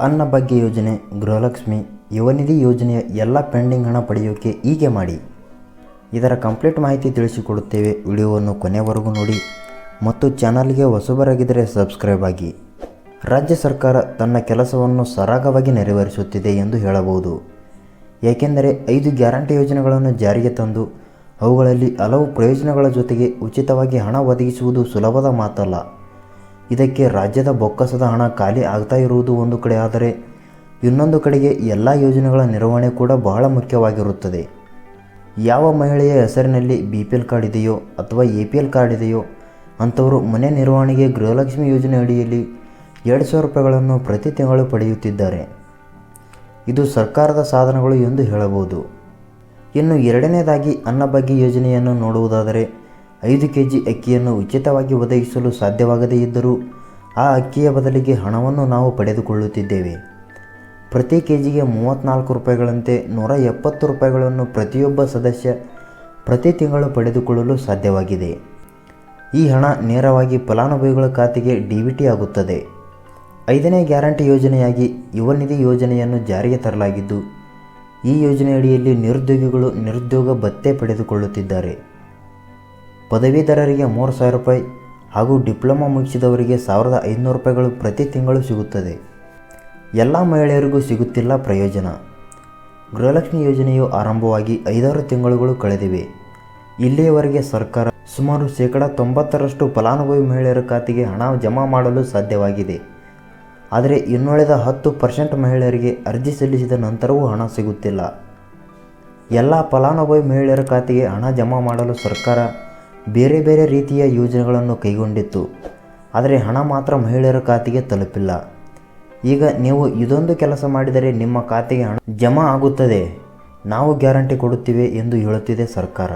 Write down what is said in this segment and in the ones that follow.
ಅನ್ನಭಾಗ್ಯ ಯೋಜನೆ, ಗೃಹಲಕ್ಷ್ಮಿ, ಯುವನಿಧಿ ಯೋಜನೆಯ ಎಲ್ಲ ಪೆಂಡಿಂಗ್ ಹಣ ಪಡೆಯೋಕೆ ಹೀಗೆ ಮಾಡಿ. ಇದರ ಕಂಪ್ಲೀಟ್ ಮಾಹಿತಿ ತಿಳಿಸಿಕೊಡುತ್ತೇವೆ. ವಿಡಿಯೋವನ್ನು ಕೊನೆವರೆಗೂ ನೋಡಿ. ಮತ್ತು ಚಾನಲ್ಗೆ ಹೊಸಬರಾಗಿದ್ದರೆ ಸಬ್ಸ್ಕ್ರೈಬ್ ಆಗಿ. ರಾಜ್ಯ ಸರ್ಕಾರ ತನ್ನ ಕೆಲಸವನ್ನು ಸರಾಗವಾಗಿ ನೆರವೇರಿಸುತ್ತಿದೆ ಎಂದು ಹೇಳಬಹುದು. ಏಕೆಂದರೆ ಐದು ಗ್ಯಾರಂಟಿ ಯೋಜನೆಗಳನ್ನು ಜಾರಿಗೆ ತಂದು ಅವುಗಳಲ್ಲಿ ಹಲವು ಪ್ರಯೋಜನಗಳ ಜೊತೆಗೆ ಉಚಿತವಾಗಿ ಹಣ ಒದಗಿಸುವುದು ಸುಲಭದ ಮಾತಲ್ಲ. ಇದಕ್ಕೆ ರಾಜ್ಯದ ಬೊಕ್ಕಸದ ಹಣ ಖಾಲಿ ಆಗ್ತಾ ಇರುವುದು ಒಂದು ಕಡೆ ಆದರೆ ಇನ್ನೊಂದು ಕಡೆಗೆ ಎಲ್ಲ ಯೋಜನೆಗಳ ನಿರ್ವಹಣೆ ಕೂಡ ಬಹಳ ಮುಖ್ಯವಾಗಿರುತ್ತದೆ. ಯಾವ ಮಹಿಳೆಯ ಹೆಸರಿನಲ್ಲಿ ಬಿ ಪಿ ಎಲ್ ಕಾರ್ಡ್ ಇದೆಯೋ ಅಥವಾ ಎ ಪಿ ಎಲ್ ಕಾರ್ಡ್ ಇದೆಯೋ ಅಂಥವರು ಮನೆ ನಿರ್ವಹಣೆಗೆ ಗೃಹಲಕ್ಷ್ಮಿ ಯೋಜನೆ ಅಡಿಯಲ್ಲಿ ಎರಡು ಸಾವಿರ ರೂಪಾಯಿಗಳನ್ನು ಪ್ರತಿ ತಿಂಗಳು ಪಡೆಯುತ್ತಿದ್ದಾರೆ. ಇದು ಸರ್ಕಾರದ ಸಾಧನಗಳು ಎಂದು ಹೇಳಬಹುದು. ಇನ್ನು ಎರಡನೇದಾಗಿ ಅನ್ನಭಾಗ್ಯ ಯೋಜನೆಯನ್ನು ನೋಡುವುದಾದರೆ ಐದು ಕೆ ಜಿ ಅಕ್ಕಿಯನ್ನು ಉಚಿತವಾಗಿ ಒದಗಿಸಲು ಸಾಧ್ಯವಾಗದೇ ಇದ್ದರೂ ಆ ಅಕ್ಕಿಯ ಬದಲಿಗೆ ಹಣವನ್ನು ನಾವು ಪಡೆದುಕೊಳ್ಳುತ್ತಿದ್ದೇವೆ. ಪ್ರತಿ ಕೆ ಜಿಗೆ ಮೂವತ್ತ್ನಾಲ್ಕು ರೂಪಾಯಿಗಳಂತೆ ನೂರ ಎಪ್ಪತ್ತು ರೂಪಾಯಿಗಳನ್ನು ಪ್ರತಿಯೊಬ್ಬ ಸದಸ್ಯ ಪ್ರತಿ ತಿಂಗಳು ಪಡೆದುಕೊಳ್ಳಲು ಸಾಧ್ಯವಾಗಿದೆ. ಈ ಹಣ ನೇರವಾಗಿ ಫಲಾನುಭವಿಗಳ ಖಾತೆಗೆ ಡಿ ವಿ ಟಿ ಆಗುತ್ತದೆ. ಐದನೇ ಗ್ಯಾರಂಟಿ ಯೋಜನೆಯಾಗಿ ಯುವ ನಿಧಿ ಯೋಜನೆಯನ್ನು ಜಾರಿಗೆ ತರಲಾಗಿದ್ದು, ಈ ಯೋಜನೆಯಡಿಯಲ್ಲಿ ನಿರುದ್ಯೋಗಿಗಳು ನಿರುದ್ಯೋಗ ಭತ್ತೆ ಪಡೆದುಕೊಳ್ಳುತ್ತಿದ್ದಾರೆ. ಪದವೀಧರರಿಗೆ ಮೂರು ಸಾವಿರ ರೂಪಾಯಿ ಹಾಗೂ ಡಿಪ್ಲೊಮಾ ಮುಗಿಸಿದವರಿಗೆ ಸಾವಿರದ ಐದುನೂರು ರೂಪಾಯಿಗಳು ಪ್ರತಿ ತಿಂಗಳು ಸಿಗುತ್ತದೆ. ಎಲ್ಲ ಮಹಿಳೆಯರಿಗೂ ಸಿಗುತ್ತಿಲ್ಲ ಪ್ರಯೋಜನ. ಗೃಹಲಕ್ಷ್ಮಿ ಯೋಜನೆಯು ಆರಂಭವಾಗಿ ಐದಾರು ತಿಂಗಳುಗಳು ಕಳೆದಿವೆ. ಇಲ್ಲಿಯವರೆಗೆ ಸರ್ಕಾರ ಸುಮಾರು ಶೇಕಡ ತೊಂಬತ್ತರಷ್ಟು ಫಲಾನುಭವಿ ಮಹಿಳೆಯರ ಖಾತೆಗೆ ಹಣ ಜಮಾ ಮಾಡಲು ಸಾಧ್ಯವಾಗಿದೆ. ಆದರೆ ಇನ್ನುಳಿದ ಹತ್ತು ಪರ್ಸೆಂಟ್ ಮಹಿಳೆಯರಿಗೆ ಅರ್ಜಿ ಸಲ್ಲಿಸಿದ ನಂತರವೂ ಹಣ ಸಿಗುತ್ತಿಲ್ಲ. ಎಲ್ಲ ಫಲಾನುಭವಿ ಮಹಿಳೆಯರ ಖಾತೆಗೆ ಹಣ ಜಮಾ ಮಾಡಲು ಸರ್ಕಾರ ಬೇರೆ ಬೇರೆ ರೀತಿಯ ಯೋಜನೆಗಳನ್ನು ಕೈಗೊಂಡಿತ್ತು. ಆದರೆ ಹಣ ಮಾತ್ರ ಮಹಿಳೆಯರ ಖಾತೆಗೆ ತಲುಪಿಲ್ಲ. ಈಗ ನೀವು ಇದೊಂದು ಕೆಲಸ ಮಾಡಿದರೆ ನಿಮ್ಮ ಖಾತೆಗೆ ಹಣ ಜಮಾ ಆಗುತ್ತದೆ. ನಾವು ಗ್ಯಾರಂಟಿ ಕೊಡುತ್ತೇವೆ ಎಂದು ಹೇಳುತ್ತಿದೆ ಸರ್ಕಾರ.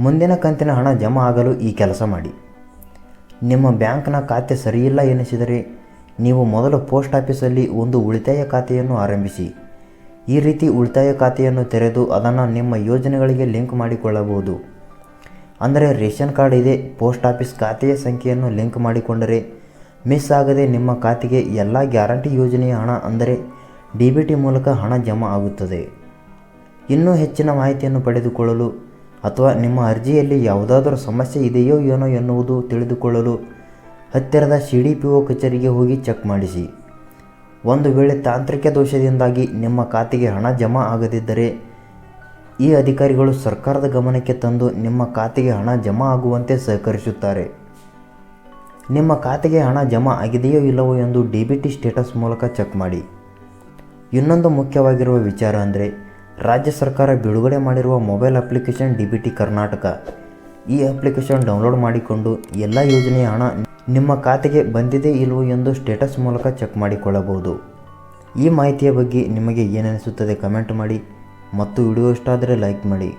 ಮುಂದಿನ ಕಂತಿನ ಹಣ ಜಮಾ ಆಗಲು ಈ ಕೆಲಸ ಮಾಡಿ. ನಿಮ್ಮ ಬ್ಯಾಂಕ್ನ ಖಾತೆ ಸರಿಯಿಲ್ಲ ಎನಿಸಿದರೆ ನೀವು ಮೊದಲು ಪೋಸ್ಟ್ ಆಫೀಸಲ್ಲಿ ಒಂದು ಉಳಿತಾಯ ಖಾತೆಯನ್ನು ಆರಂಭಿಸಿ. ಈ ರೀತಿ ಉಳಿತಾಯ ಖಾತೆಯನ್ನು ತೆರೆದು ಅದನ್ನು ನಿಮ್ಮ ಯೋಜನೆಗಳಿಗೆ ಲಿಂಕ್ ಮಾಡಿಕೊಳ್ಳಬಹುದು. ಅಂದರೆ ರೇಷನ್ ಕಾರ್ಡ್ ಇದೆ, ಪೋಸ್ಟ್ ಆಫೀಸ್ ಖಾತೆಯ ಸಂಖ್ಯೆಯನ್ನು ಲಿಂಕ್ ಮಾಡಿಕೊಂಡರೆ. ಮಿಸ್ ಆಗದೆ ನಿಮ್ಮ ಖಾತೆಗೆ ಎಲ್ಲ ಗ್ಯಾರಂಟಿ ಯೋಜನೆಯ ಹಣ ಅಂದರೆ ಡಿ ಬಿ ಟಿ ಮೂಲಕ ಹಣ ಜಮಾ ಆಗುತ್ತದೆ. ಇನ್ನೂ ಹೆಚ್ಚಿನ ಮಾಹಿತಿಯನ್ನು ಪಡೆದುಕೊಳ್ಳಲು ಅಥವಾ ನಿಮ್ಮ ಅರ್ಜಿಯಲ್ಲಿ ಯಾವುದಾದರೂ ಸಮಸ್ಯೆ ಇದೆಯೋ ಏನೋ ಎನ್ನುವುದು ತಿಳಿದುಕೊಳ್ಳಲು ಹತ್ತಿರದ ಸಿ ಡಿ ಪಿ ಒ ಕಚೇರಿಗೆ ಹೋಗಿ ಚೆಕ್ ಮಾಡಿಸಿ. ಒಂದು ವೇಳೆ ತಾಂತ್ರಿಕ ದೋಷದಿಂದಾಗಿ ನಿಮ್ಮ ಖಾತೆಗೆ ಹಣ ಜಮಾ ಆಗದಿದ್ದರೆ ಈ ಅಧಿಕಾರಿಗಳು ಸರ್ಕಾರದ ಗಮನಕ್ಕೆ ತಂದು ನಿಮ್ಮ ಖಾತೆಗೆ ಹಣ ಜಮಾ ಆಗುವಂತೆ ಸಹಕರಿಸುತ್ತಾರೆ. ನಿಮ್ಮ ಖಾತೆಗೆ ಹಣ ಜಮಾ ಆಗಿದೆಯೋ ಇಲ್ಲವೋ ಎಂದು ಡಿ ಬಿ ಟಿ ಸ್ಟೇಟಸ್ ಮೂಲಕ ಚೆಕ್ ಮಾಡಿ. ಇನ್ನೊಂದು ಮುಖ್ಯವಾಗಿರುವ ವಿಚಾರ ಅಂದರೆ, ರಾಜ್ಯ ಸರ್ಕಾರ ಬಿಡುಗಡೆ ಮಾಡಿರುವ mobile application D B T Karnataka. ಈ ಅಪ್ಲಿಕೇಶನ್ ಡೌನ್ಲೋಡ್ ಮಾಡಿಕೊಂಡು ಎಲ್ಲ ಯೋಜನೆಯ ಹಣ ನಿಮ್ಮ ಖಾತೆಗೆ ಬಂದಿದೆ ಇಲ್ಲವೋ ಎಂದು ಸ್ಟೇಟಸ್ ಮೂಲಕ ಚೆಕ್ ಮಾಡಿಕೊಳ್ಳಬಹುದು. ಈ ಮಾಹಿತಿಯ ಬಗ್ಗೆ ನಿಮಗೆ ಏನನಿಸುತ್ತದೆ ಕಮೆಂಟ್ ಮಾಡಿ. ಮತ್ತು ವಿಡಿಯೋ ಇಷ್ಟ ಆದರೆ ಲೈಕ್ ಮಾಡಿ.